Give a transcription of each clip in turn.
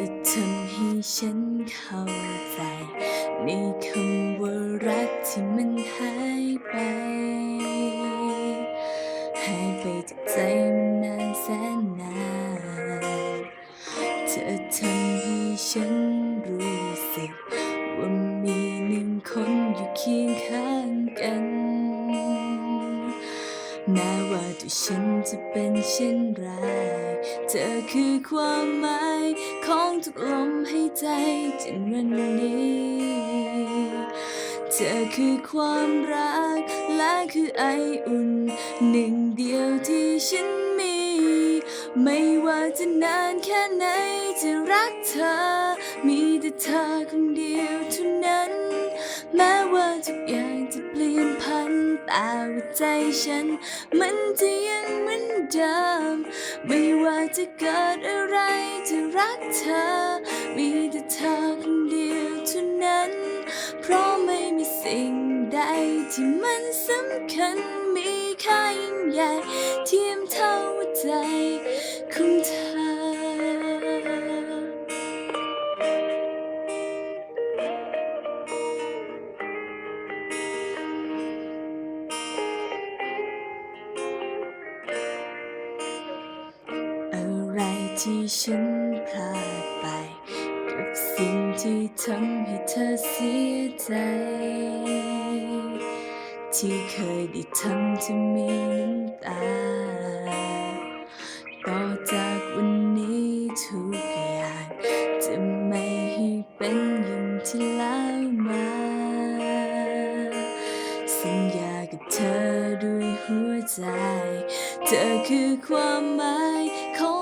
อทำให้ฉันเข้าใจ ในคำว่ารักที่มันหายไป หายไปจากใจมันนานแสนนาน เธอทำให้ฉันรู้สึก ว่ามีหนึ่งคนอยู่เคียงข้างกันแม้ ว่าฉันจะเป็นเช่นไร เธอคือความหมายของทุกลมหายใจจนวันนี้ เธอคือความรัก และคือไออุ่น หนึ่งเดียวที่ฉันมี ไม่ว่าจะนานแค่ไหนจะรักเธอ มีแต่เธอคนเดียว แต่าใจฉัน มันจะยังเหมือนเดิม ไม่ว่าจะเกิดอะไรจะรักเธอ มีแต่เธอคนเดียวเท่านั้น เพราะไม่มีสิ่งใดที่มันสำคัญมีค่ายิ่งใหญ่เทียมเท่าใจของเธอ ที่ฉันพลาดไป กับสิ่งที่ทำให้เธอเสียใจ ที่เคยได้ทำเธอมีน้ำตา ต่อจากวันนี้ทุกอย่าง จะไม่ให้เป็นอย่างที่แล้วมา สัญญากับเธอด้วยหัวใจ เธอคือความหมายของ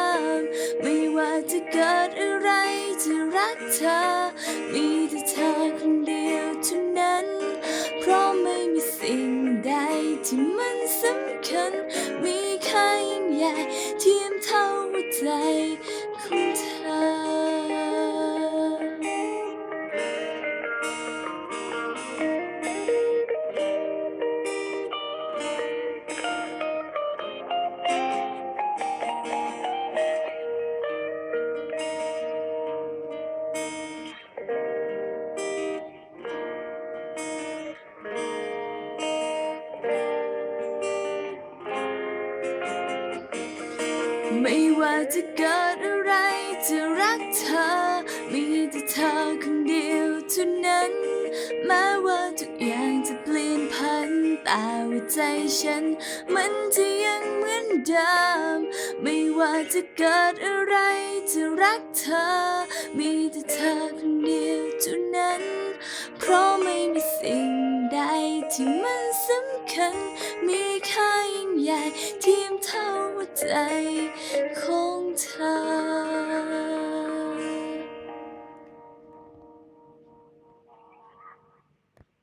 จะเกิดอะไรจะรักเธอ มีแต่เธอคนเดียวเท่านั้น เพราะไม่มีสิ่งใดที่มันสำคัญ มีค่ายิ่งใหญ่เทียมเท่าหัวใจคุณ ไม่ว่าจะเกิดอะไรจะรักเธอ มีแต่เธอคนเดียวเท่านั้น แม้ว่าทุกอย่างจะเปลี่ยนพันแต่ว่าใจฉัน มันจะยังเหมือนเดิม ไม่ว่าจะเกิดอะไรจะรักเธอ มีแต่เธอคนเดียวเท่านั้น เพราะไม่มีสิ่งใดที่มันสำคัญมีค่า ใหญ่ทีมเท่าใจของเธอ